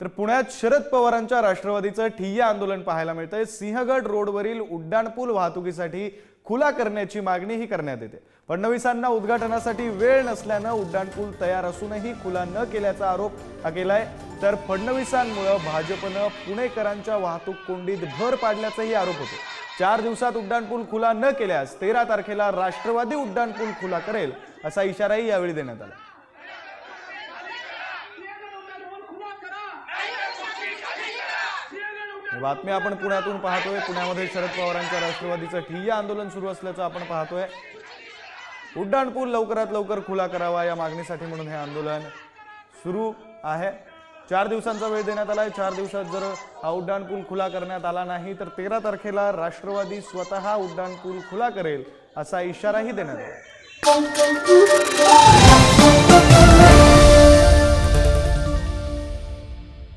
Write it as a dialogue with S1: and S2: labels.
S1: तर पुण्यात शरद पवारांच्या राष्ट्रवादीचं ठिय्या आंदोलन पाहायला मिळतंय. सिंहगड रोडवरील उड्डाणपूल वाहतुकीसाठी खुला करण्याची मागणीही करण्यात येते. फडणवीसांना उद्घाटनासाठी वेळ नसल्यानं उड्डाणपूल तयार असूनही खुला न केल्याचा आरोप हा केलाय. तर फडणवीसांमुळं भाजपनं पुणेकरांच्या वाहतूक कोंडीत भर पाडल्याचाही आरोप होतो चार दिवसात उड्डाणपूल खुला न केल्यास तेरा तारखेला राष्ट्रवादी उड्डाणपूल खुला करेल असा इशाराही यावेळी देण्यात आला ही बातमी आपण पुण्यातून पाहतोय. पुण्यामध्ये शरद पवारांच्या राष्ट्रवादीचं ठिय्या आंदोलन सुरू असल्याचं आपण पाहतोय. उड्डाणपूल लवकरात लवकर खुला करावा या मागणीसाठी म्हणून हे आंदोलन सुरू आहे. चार दिवसांचा वेळ देण्यात आलाय. चार दिवसात जर हा उड्डाणपूल खुला करण्यात आला नाही तर तेरा तारखेला राष्ट्रवादी स्वतः उड्डाणपूल खुला करेल असा इशाराही देण्यात आला.